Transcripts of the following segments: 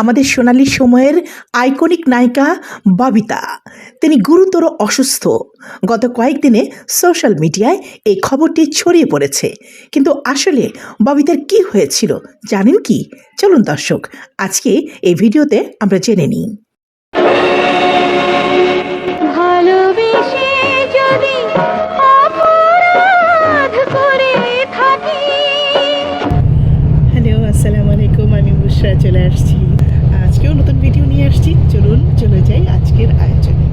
আমাদের সোনালী সময়ের আইকনিক নায়িকা ববিতা। তিনি গুরুতর অসুস্থ। গত কয়েকদিনে সোশ্যাল মিডিয়ায় এই খবরটি ছড়িয়ে পড়েছে। কিন্তু আসলে ববিতার কি হয়েছিল জানেন কি? চলুন দর্শক আজকে এই ভিডিওতে আমরা জেনে নিই। ভালোবেসে যদি অপরাধ করে থাকি হ্যালো আসসালামু আলাইকুম আমি বুসরা চলে আসছি আজকেও নতুন ভিডিও চলুন, চলে যাই আজকের আয়োজনে।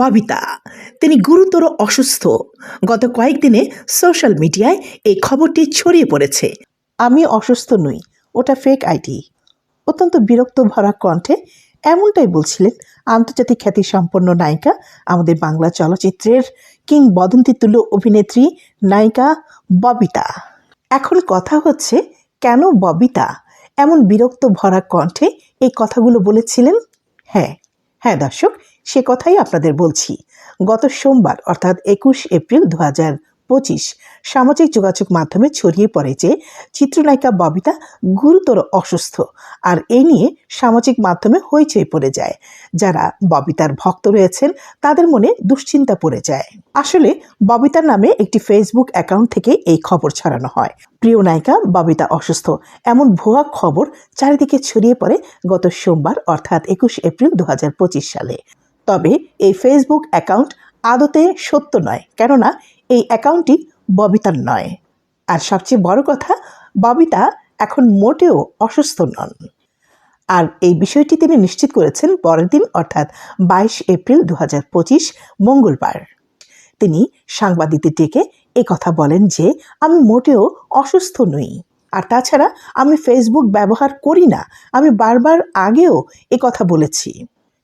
ববিতা, তিনি গুরুতর অসুস্থ। গত কয়েকদিনে সোশ্যাল মিডিয়ায় এই খবরটি ছড়িয়ে পড়েছে। আমি অসুস্থ নই, ওটা ফেক আইডি অত্যন্ত বিরক্ত ভরা কণ্ঠে এমনটাই বলছিলেন আন্তর্জাতিক খ্যাতিসম্পন্ন নায়িকা, আমাদের বাংলা চলচ্চিত্রের কিংবদন্তি তুল্য অভিনেত্রী নায়িকা ববিতা। এখন কথা হচ্ছে, কেন ববিতা? এমন বিরক্ত ভরা কণ্ঠে এই কথাগুলো বলেছিলেন? হ্যাঁ হ্যাঁ দর্শক, সে কথাই আপনাদের বলছি। গত সোমবার, অর্থাৎ একুশ এপ্রিল দু হাজার পঁচিশ। সামাজিক যোগাযোগ মাধ্যমে ছড়িয়ে পড়ে যে, চিত্রনায়িকা ববিতা গুরুতর অসুস্থ আর এই নিয়ে সামাজিক মাধ্যমে হইচই পড়ে যায়। যারা ববিতার ভক্ত রয়েছেন, তাদের মনে দুশ্চিন্তা পড়ে যায়। আসলে ববিতার নামে একটি ফেসবুক অ্যাকাউন্ট থেকে এই খবর ছড়ানো হয়। প্রিয় নায়িকা ববিতা অসুস্থ, এমন ভুয়া খবর চারিদিকে ছড়িয়ে পড়ে গত সোমবার, অর্থাৎ একুশ এপ্রিল দু হাজার পঁচিশ সালে। তবে এই ফেসবুক অ্যাকাউন্ট আদতে সত্য নয়, কেননা এই অ্যাকাউন্টটি ববিতার নয়। আর সবচেয়ে বড় কথা, ববিতা এখন মোটেও অসুস্থ নন। আর এই বিষয়টি তিনি নিশ্চিত করেছেন পরের দিন, অর্থাৎ বাইশ এপ্রিল দু হাজার পঁচিশ, মঙ্গলবার। তিনি সাংবাদিকদের ডেকে কথা বলেন যে, আমি মোটেও অসুস্থ নই। আর তাছাড়া আমি ফেসবুক ব্যবহার করি না। আমি বারবার আগেও কথা বলেছি।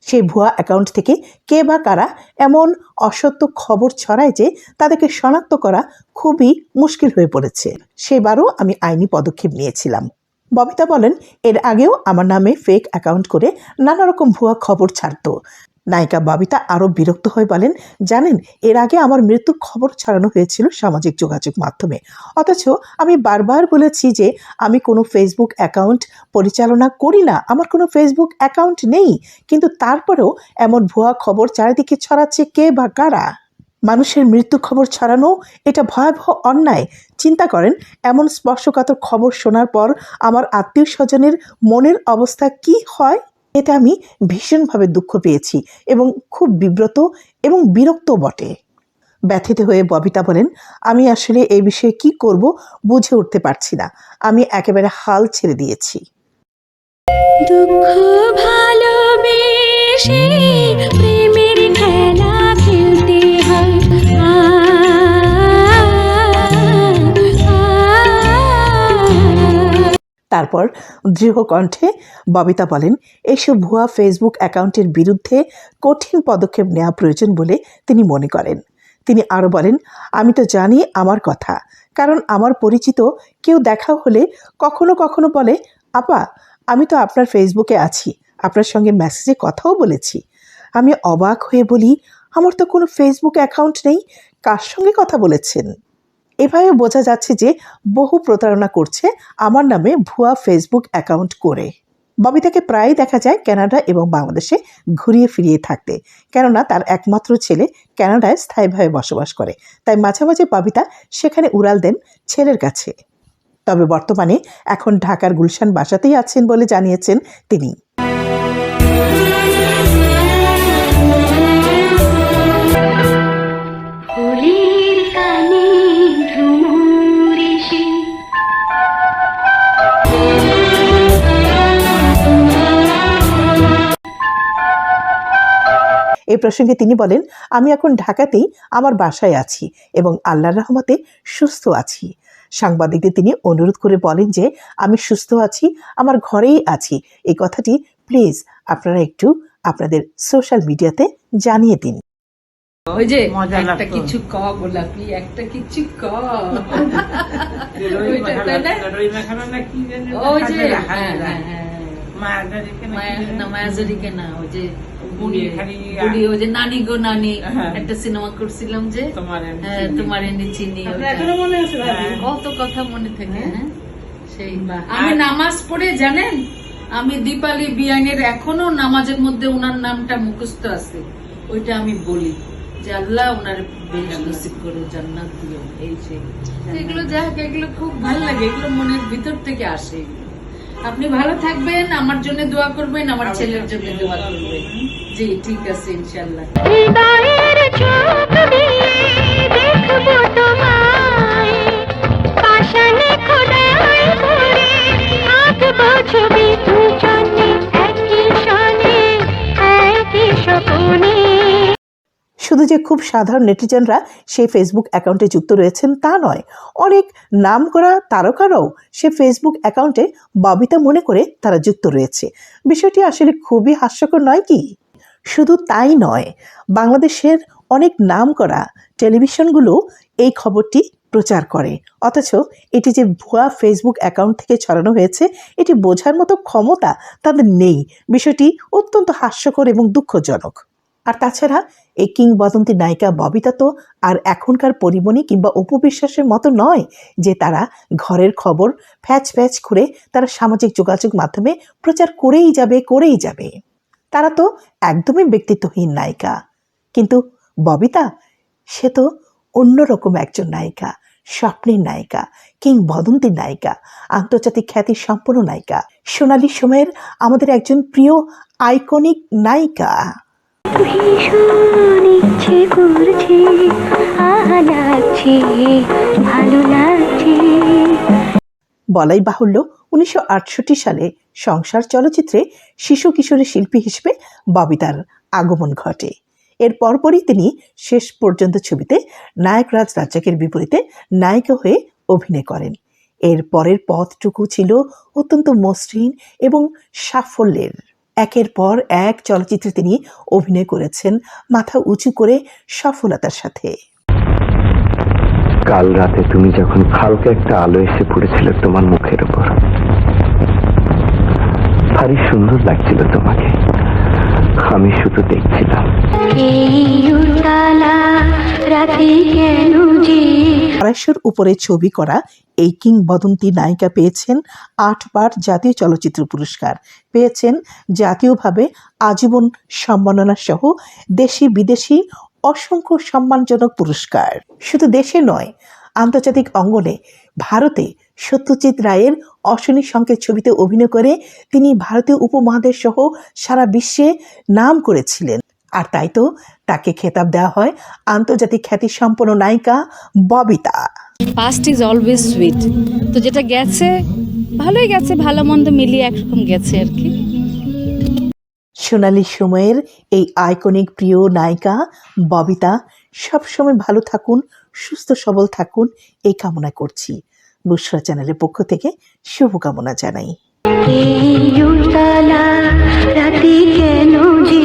সেই ভুয়া অ্যাকাউন্ট থেকে কে বা কারা এমন অসত্য খবর ছড়ায় যে তাদেরকে শনাক্ত করা খুবই মুশকিল হয়ে পড়েছে। সেবারও আমি আইনি পদক্ষেপ নিয়েছিলাম। ববিতা বলেন, এর আগেও আমার নামে ফেক অ্যাকাউন্ট করে নানা রকম ভুয়া খবর ছাড়তো। নায়িকা ববিতা আরও বিরক্ত হয়ে বলেন, জানেন, এর আগে আমার মৃত্যুর খবর ছড়ানো হয়েছিল সামাজিক যোগাযোগ মাধ্যমে। অথচ আমি বারবার বলেছি যে আমি কোনো ফেসবুক অ্যাকাউন্ট পরিচালনা করি না, আমার কোনো ফেসবুক অ্যাকাউন্ট নেই। কিন্তু তারপরেও এমন ভুয়া খবর চারিদিকে ছড়াচ্ছে কে বা কারা? মানুষের মৃত্যু খবর ছড়ানো, এটা ভয়াবহ অন্যায়। চিন্তা করেন, এমন স্পর্শকাতর খবর শোনার পর আমার আত্মীয় স্বজনের মনের অবস্থা কি হয়? এতে আমি ভীষণভাবে দুঃখ পেয়েছি এবং খুব বিব্রত এবং বিরক্ত বটে। ব্যথিত হয়ে ববিতা বলেন আমি আসলে এই বিষয়ে কি করব বুঝে উঠতে পারছি না। আমি একেবারে হাল ছেড়ে দিয়েছি। দুঃখ ভালোবেসে তারপর দৃঢ় কণ্ঠে ববিতা বলেন এইসব ভুয়া ফেসবুক অ্যাকাউন্টের বিরুদ্ধে কঠিন পদক্ষেপ নেওয়া প্রয়োজন বলে তিনি মনে করেন। তিনি আরও বলেন, আমি তো জানি আমার কথা, কারণ আমার পরিচিত কেউ দেখা হলে কখনো কখনো বলে, আপা, আমি তো আপনার ফেসবুকে আছি, আপনার সঙ্গে মেসেজে কথাও বলেছি। আমি অবাক হয়ে বলি, আমার তো কোনো ফেসবুক অ্যাকাউন্ট নেই, কার সঙ্গে কথা বলেছেন? এভাবে বোঝা যাচ্ছে যে বহু প্রতারণা করছে আমার নামে ভুয়া ফেসবুক অ্যাকাউন্ট করে। ববিতাকে প্রায়ই দেখা যায় কানাডা এবং বাংলাদেশে ঘুরিয়ে ফিরিয়ে থাকতে, কেননা তার একমাত্র ছেলে কানাডায় স্থায়ীভাবে বসবাস করে। তাই মাঝে মাঝে ববিতা সেখানে উড়াল দেন ছেলের কাছে। তবে বর্তমানে এখন ঢাকার গুলশান বাসাতেই আছেন বলে জানিয়েছেন তিনি। প্রসঙ্গে তিনি বলেন আমি এখন ঢাকাতেই আমার বাসায় আছি এবং আল্লাহর রহমতে সুস্থ আছি। সাংবাদিকদের তিনি অনুরোধ করে বলেন যে আমি সুস্থ আছি আমার ঘরেই আছি। এই কথাটি প্লিজ আপনারা একটু আপনাদের সোশ্যাল মিডিয়াতে জানিয়ে দিন। ওই যে একটা কিছু ক গোলাপি একটা কিছু ক। ওই যে হ্যাঁ। হ্যাঁ হ্যাঁ। মায়া- না ওই যে বুড়ি খালি বুড়ি ওই যে নানি গো নানি হ্যাঁ। একটা সিনেমা করছিলাম যে তোমার এনে হ্যাঁ, চিনি। তোমার এনে চিনি আপনার ওইটা। এখনও মনে আছে ভাবি? কত কথা মনে থাকে হ্যাঁ সেই আমি নামাজ পড়ে জানেন আমি দীপালি বিয়ানের এখনও নামাজের মধ্যে ওনার নামটা মুখস্থ আছে ওইটা আমি বলি যে আল্লাহ ওনার নসিব করো জান্নাত দিও এই সেই এগুলো যাক এগুলো খুব ভালো লাগে এগুলো মনের ভিতর থেকে আসে এগুলো। আপনি ভালো থাকবেন আমার জন্য দোয়া করবেন আমার ছেলের জন্য দোয়া করবেন। জি ঠিক আছে ইনশাল্লাহ যে খুব সাধারণ নেটিজেনরা সেই ফেসবুক অ্যাকাউন্টে যুক্ত রয়েছেন তা নয়। অনেক নাম করা তারকারাও সে ফেসবুক অ্যাকাউন্টে ববিতা মনে করে তারা যুক্ত রয়েছে। বিষয়টি আসলে খুবই হাস্যকর নয় কি? শুধু তাই নয়, বাংলাদেশের অনেক নাম করা টেলিভিশনগুলো এই খবরটি প্রচার করে। অথচ এটি যে ভুয়া ফেসবুক অ্যাকাউন্ট থেকে ছড়ানো হয়েছে, এটি বোঝার মতো ক্ষমতা তাদের নেই। বিষয়টি অত্যন্ত হাস্যকর এবং দুঃখজনক। আর তাছাড়া এই কিংবদন্তি নায়িকা ববিতা তো আর এখনকার পরিমণি কিংবা উপবিশ্বাসের মতো নয় যে তারা ঘরের খবর ফ্যাচ ফ্যাচ করে তারা সামাজিক যোগাযোগ মাধ্যমে প্রচার করেই যাবে করেই যাবে। তারা তো একদমই ব্যক্তিত্বহীন নায়িকা। কিন্তু ববিতা, সে তো অন্যরকম একজন নায়িকা, স্বপ্নের নায়িকা, কিংবদন্তি নায়িকা, আন্তর্জাতিক খ্যাতি সম্পন্ন নায়িকা। সোনালী সময়ের আমাদের একজন প্রিয় আইকনিক নায়িকা। ভীষণ ইচ্ছে করছে ভালো লাগছে। বলাই বাহুল্য, উনিশশো আটষট্টি সালে সংসার চলচ্চিত্রে শিশু কিশোরী শিল্পী হিসেবে ববিতার আগমন ঘটে। এর পরপরই তিনি শেষ পর্যন্ত ছবিতে নায়করাজ রাজ্জাকের বিপরীতে নায়িকা হয়ে অভিনয় করেন। এর পরের পথটুকু ছিল অত্যন্ত মসৃণ এবং সাফল্যের। একের পর এক চলচ্চিত্রে তিনি অভিনয় করেছেন মাথা উঁচু করে সফলতার সাথে। কাল রাতে তুমি যখন হালকা একটা আলো এসে পড়েছিল তোমার মুখের উপর। ভারী সুন্দর লাগছিল তোমাকে। আমি শুধু দেখছিলাম। আড়াইশোর উপরে ছবি করা এই কিংবদন্তি নায়িকা পেয়েছেন আটবার জাতীয় চলচ্চিত্র পুরস্কার। পেয়েছেন জাতীয়ভাবে আজীবন সম্মাননা সহ দেশি বিদেশি অসংখ্য সম্মানজনক পুরস্কার। শুধু দেশে নয়, আন্তর্জাতিক অঙ্গনে ভারতে সত্যজিৎ রায়ের অশনি সংকেত ছবিতে অভিনয় করে তিনি ভারতীয় উপমহাদেশ সহ সারা বিশ্বে নাম করেছিলেন। আর তাই তো তাকে খেতাব দেওয়া হয় আন্তর্জাতিক খ্যাতিসম্পন্ন নায়িকা Bobita. Past is always sweet তো যেটা গেছে ভালোই গেছে ভালো মন্দ মিলিয়ে একরকম গেছে আর কি। সোনালি সময়ের এই আইকনিক প্রিয় নায়িকা ববিতা সবসময় ভালো থাকুন সুস্থ সবল থাকুন এই কামনা করছি। বুসরা চ্যানেলের পক্ষ থেকে শুভকামনা জানাই। রাতে কেন যে